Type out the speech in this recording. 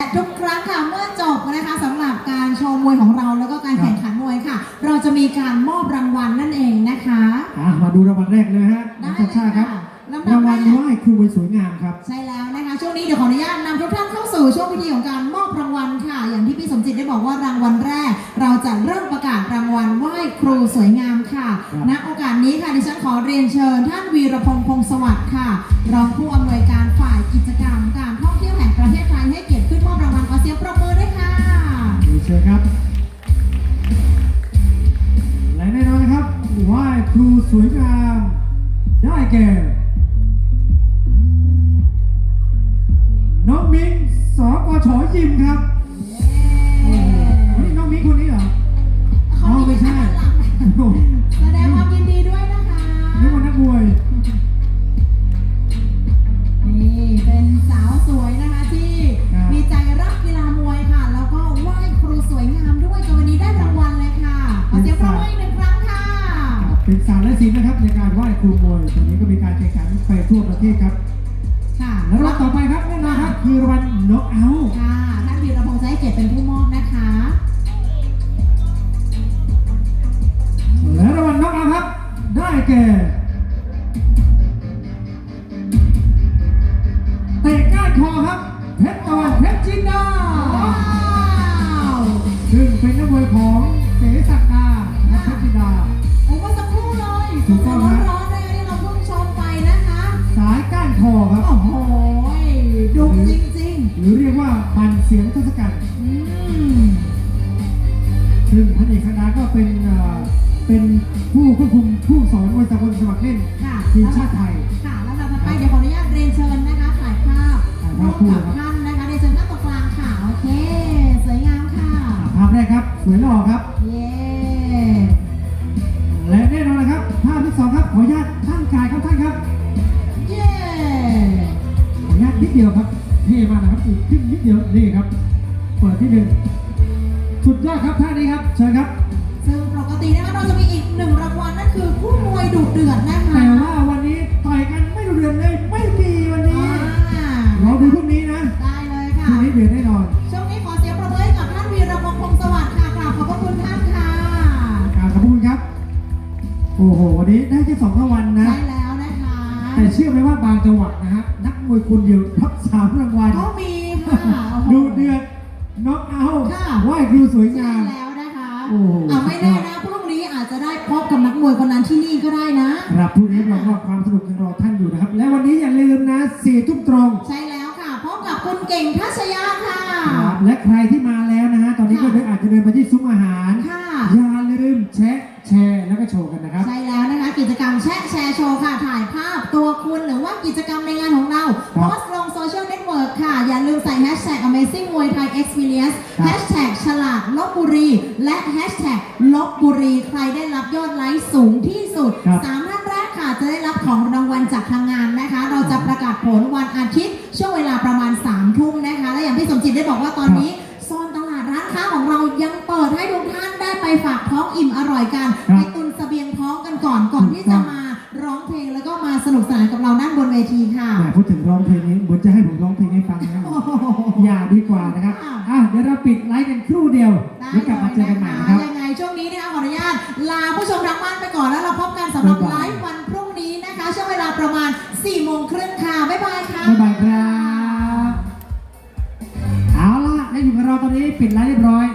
และทุกครั้งค่ะเมื่อจบนะคะสำหรับการโชว์มวยของเราแล้วก็การแข่งขันมวยค่ะ เราจะมีการมอบรางวัลนั่นเองนะคะ อะมาดูรางวัลแรกเลยฮะได้น้องชาชาครับลำดับรางวัลแรกไหว้ครูมวยสวยงามครับ ใช่แล้วนะคะ ช่วงนี้เดี๋ยวขออนุญาตนำทุกท่านเข้าสู่ช่วงพิธีของการมอบรางวัลค่ะ อย่างที่พี่สมจิตได้บอกว่ารางวัลแรก เราจะเริ่มประกาศรางวัลไหว้ครูสวยงามค่ะครับ ณโอกาสนี้ค่ะดิฉันขอเรียนเชิญ ท่านวีรพงษ์พงศ์สวัสดิ์ค่ะรองผู้อำนวยการฝ่ายกิจกรรมการท่องเที่ยวแห่ง ประเทศไทยให้เกียรติขึ้นมอบรางวัลขอเสียงปรบมือด้วยค่ะเรีเชิญครับ และแน่นอนนะครับไหว้ครูสวยงาม ได้แก่ น้องมิ้งสกชยิมครับ เป็นศาสตร์และศิลป์นะครับในการไหว้ครูมวยตอนนี้ก็มีการแข่งขันไปทั่วประเทศครับค่ะแล้วรอบต่อไปครับแน่นอนครับคือรางวัลน็อกเอาท์ค่ะท่านวีรพงษ์จะให้เกียรติเป็นผู้มอบนะคะและรางวัลน็อกเอาท์ครับ ได้แก่เตะก้านคอครับเพชรตะวันเพชรจินดาว้าวซึ่งเป็นนักมวยของเสศักดาและเพชรจินดา เป็นผู้ควบคุมผู้สอนมวยสากลสมัครเล่นค่ะทีมชาติไทย ค่ะแล้วเราถัดไปเดี๋ยวขออนุญาตเรียนเชิญนะคะถ่ายภาพถ่ายร่ภาวพมคู่กับครับท่านนะคะเรียนเชิญท่านตรงกลางค่ะโอเค สวยงามค่ะภาพแรกครับ สวยหล่อครับ เย้และแน่นอนนะครับภาพที่สองครับขออนุญาตตั้งกายครับท่านครับ เย้ขออนุญาตนิดเดียวครับเท่มากนะครับอีกขึ้นนิดเดียวนี่ครับเปิดที่หนึ่งสุดยอดครับท่านี้ครับเชิญครับ ซึ่งปกตินะคะเราจะมีอีกหนึ่งรางวัลนั่นคือคู่มวยดุเดือดนะคะ แต่ว่าวันนี้ต่อยกันไม่ดูเดือดเลยไม่มีวันนี้อ่า เราดูพรุ่งนี้นะได้เลยค่ะพรุ่งนี้เดือดแน่นอนช่วงนี้ขอเสียงประมือให้กับท่านวีรพงษ์พงศ์สวัสดิ์ค่ะกราบขอบพระคุณท่านค่ะกรารขอบคุณครับ โอ้โหวันนี้ได้แค่สองรางวัลนะใช่แล้วนะคะ แต่เชื่อไหมว่าบางจังหวัดนะฮะนักมวยคนเดียวทับสามรางวัลก็มีค่ะโอ้โห ดูเดือดน็อกเอาท์ค่ะ ไหว้ครูสวยใช่งามแล้วนะคะโอ้โหอ่าไม่แน่นะพรุ่งนี้อาจจะได้พบกับนักมวยคนนั้นที่นี่ก็ได้นะ ครับพรุ่งนี้เราก็ความสนุกยังรอท่านอยู่นะครับ และวันนี้อย่าลืมนะสี่ทุ่มตรงใช่แล้วค่ะพบกับคุณเก่งทัชยะค่ะ ครับและใครที่มาแล้วนะฮะตอนนี้ก็ค่ะ เดินอาจจะเดินไปที่ซุ้มอาหารค่ะอย่าลืมแชะแชร์แล้วก็โชว์กันนะครับ ใช่แล้วนะคะกิจกรรมแชะแชร์โชว์ค่ะถ่ายภาพตัวคุณหรือว่ากิจกรรมในงานของเราครัโพบสต์ลงโซเชียลเน็ตเวิร์กค่ะ อย่าลืมใส่แฮชแท็ก Amazing มวยไทย Experience ครับ แฮชแท็ก ฉลาดลบบุรี และแฮชแท็กลบบุรี ใครได้รับยอดไลค์สูงที่สุดครับ สามท่านแรกค่ะจะได้รับของรางวัลจากทางงานนะคะ เราจะประกาศผลวันอาทิตย์ ช่วงเวลาประมาณ3ามทุ่มนะคะ และอย่างที่สมจิตได้บอกว่าตอนนี้โซนตลาดร้านค้าของเรายังเปิดให้ทุกท่านได้ไปฝากท้องอิ่มอร่อยกัน ครับ ไปตุนเสบียงท้องกันก่อนก่อนที่จะมา สนุกสนานกับเรานั่งบนเวทีค่ะแหมพูดถึงร้องเพลงนี้เหมือนจะให้ผมร้องเพลงให้ฟังนะครับโอ้โหอย่าดีกว่านะครับอ้าวอะเดี๋ยวเราปิดไลฟ์กันครู่เดียวได้แล้วกลับมาเจอกันใหม่นะครับยังไงช่วงนี้นะคะขออนุญาตลาผู้ชมทางบ้านไปก่อนแล้วเราพบกันสำหรับบ๊ายไลบายฟ์วันพรุ่งนี้นะคะช่วงเวลาประมาณ4โมงครึ่งค่ะบ๊ายบายค่ะบ๊ายบายครับเอาล่ะได้อยู่กับเราตอนนี้ปิดไลฟ์เรียบร้อย